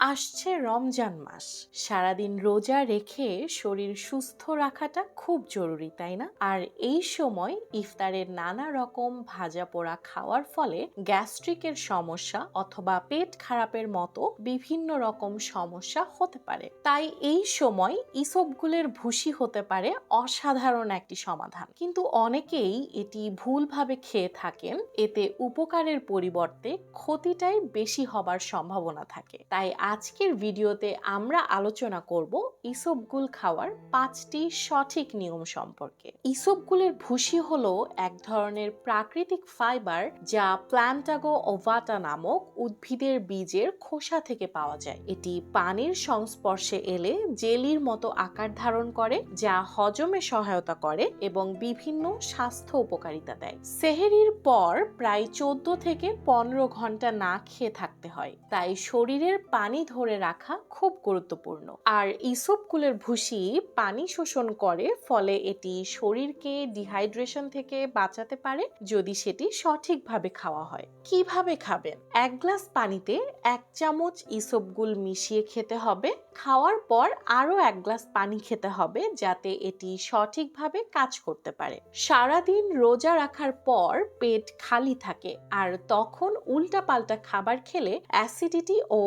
আসছে রমজান মাস। সারাদিন রোজা রেখে শরীর সুস্থ রাখাটা খুব জরুরি, তাই না? আর এই সময় ইফতারের নানা রকম ভাজা পোড়া খাওয়ার ফলে গ্যাস্ট্রিকের সমস্যা অথবা পেট খারাপের মতো বিভিন্ন রকম সমস্যা হতে পারে। তাই এই সময় ইসবগুলের ভুসি হতে পারে অসাধারণ একটি সমাধান। কিন্তু অনেকেই এটি ভুলভাবে খেয়ে থাকেন, এতে উপকারের পরিবর্তে ক্ষতিটাই বেশি হবার সম্ভাবনা থাকে। তাই আজকের ভিডিওতে আমরা আলোচনা করব ইসবগুল খাওয়ার পাঁচটি সঠিক নিয়ম সম্পর্কে। ইসবগুলের ভুসি হল এক ধরনের প্রাকৃতিক ফাইবার যা প্ল্যান্টাগো ওভাটা নামক উদ্ভিদের বীজের খোসা থেকে পাওয়া যায়। এটি পানির সংস্পর্শে এলে জেলির মতো আকার ধারণ করে, যা হজমে সহায়তা করে এবং বিভিন্ন স্বাস্থ্য উপকারিতা দেয়। সেহেরির পর প্রায় চোদ্দ থেকে পনেরো ঘণ্টা না খেয়ে থাকতে হয়, তাই শরীরের পানি ধরে রাখা খুব গুরুত্বপূর্ণ। আর ইসবগুলের ভুসি পানি শোষণ করে, ফলে এটি শরীরকে ডিহাইড্রেশন থেকে বাঁচাতে পারে যদি সেটি সঠিকভাবে খাওয়া হয়। কীভাবে খাবেন? এক গ্লাস পানিতে এক চামচ ইসবগুল মিশিয়ে খেতে হবে। খাওয়ার পর আরও এক গ্লাস পানি খেতে হবে যাতে এটি সঠিকভাবে কাজ করতে পারে। সারাদিন রোজা রাখার পর পেট খালি থাকে, আর তখন উল্টাপাল্টা খাবার খেলে অ্যাসিডিটি ও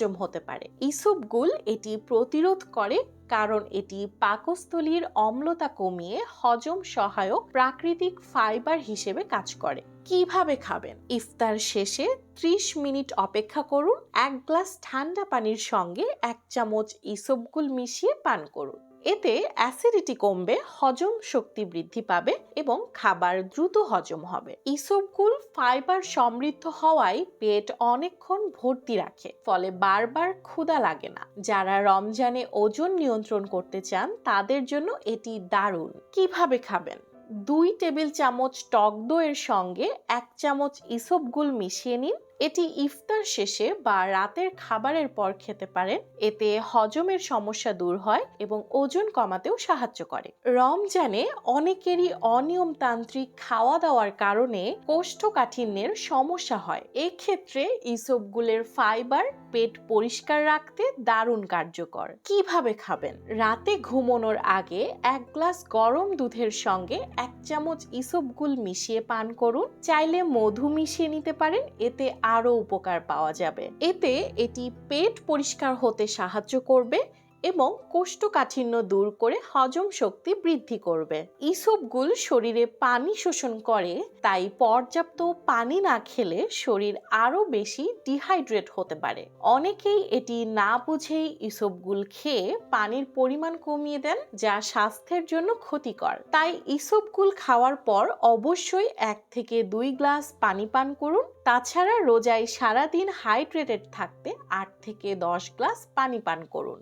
বদহজম হতে পারে। ইসবগুল এটি প্রতিরোধ করে কারণ এটি পাকস্থলীর অম্লতা কমিয়ে হজম সহায়ক প্রাকৃতিক ফাইবার হিসেবে কাজ করে। কীভাবে খাবেন? ইফতার শেষে 30 মিনিট অপেক্ষা করুন। এক গ্লাস ঠান্ডা পানির সঙ্গে এক চামচ ইসবগুল মিশিয়ে পান করুন। এতে অ্যাসিডিটি কমবে, হজম শক্তি বৃদ্ধি পাবে এবং খাবার দ্রুত হজম হবে। ইসবগুল ফাইবার সমৃদ্ধ হওয়ায় পেট অনেকক্ষণ ভর্তি রাখে, ফলে বারবার ক্ষুধা লাগে না। যারা রমজানে ওজন নিয়ন্ত্রণ করতে চান, তাদের জন্য এটি দারুণ। কীভাবে খাবেন? দুই টেবিল চামচ টক দইয়ের সঙ্গে এক চামচ ইসবগুল মিশিয়ে নিন। এটি ইফতার শেষে বা রাতের খাবারের পর খেতে পারেন। এতে হজমের সমস্যা দূর হয় এবং ওজন কমাতেও সাহায্য করে। রমজানে অনেকেরই অনিয়মতান্ত্রিক খাওয়া দাওয়ার কারণে কোষ্ঠকাঠিন্যের সমস্যা হয়। এক্ষেত্রে ইসবগুলের ফাইবার পেট পরিষ্কার রাখতে দারুণ কার্যকর। কীভাবে খাবেন? রাতে ঘুমানোর আগে এক গ্লাস গরম দুধের সঙ্গে এক চামচ ইসবগুল মিশিয়ে পান করুন। চাইলে মধু মিশিয়ে নিতে পারেন। এতে আরও উপকার পাওয়া যাবে। এতে এটি পেট পরিষ্কার হতে সাহায্য করবে এবং কোষ্ঠকাঠিন্য দূর করে হজম শক্তি বৃদ্ধি করবে। ইসবগুল শরীরে পানি শোষণ করে, তাই পর্যাপ্ত পানি না খেলে শরীর আরও বেশি ডিহাইড্রেট হতে পারে। অনেকেই এটি না বুঝেই ইসবগুল খেয়ে পানির পরিমাণ কমিয়ে দেন, যা স্বাস্থ্যের জন্য ক্ষতিকর। তাই ইসবগুল খাওয়ার পর অবশ্যই এক থেকে দুই গ্লাস পানি পান করুন। তাছাড়া রোজায় সারাদিন হাইড্রেটেড থাকতে আট থেকে দশ গ্লাস পানি পান করুন।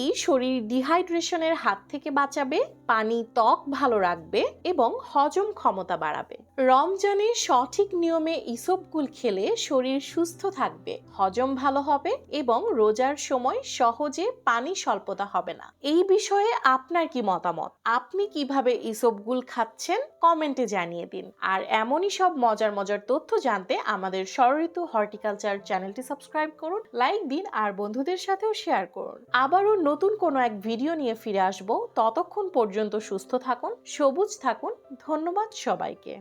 এটি শরীর ডিহাইড্রেশনের হাত থেকে বাঁচাবে পানি ত্বক ভালো রাখবে এবং হজম ক্ষমতা বাড়াবে। রমজানে সঠিক নিয়মে ইসবগুল খেলে শরীর সুস্থ থাকবে, হজম ভালো হবে এবং রোজার সময় সহজে পানি স্বল্পতা হবে না। এই বিষয়ে আপনার কি মতামত? আপনি কীভাবে ইসবগুল খাচ্ছেন? কমেন্টে জানিয়ে দিন। আর এমনই সব মজার মজার তথ্য জানতে আমাদের সরঋতু হর্টিকালচার চ্যানেলটি সাবস্ক্রাইব করুন, লাইক দিন আর বন্ধুদের সাথেও শেয়ার করুন। আবারও নতুন কোনো এক ভিডিও নিয়ে ফিরে আসব। ততক্ষণ পর্যন্ত সুস্থ থাকুন, সবুজ থাকুন। ধন্যবাদ সবাইকে।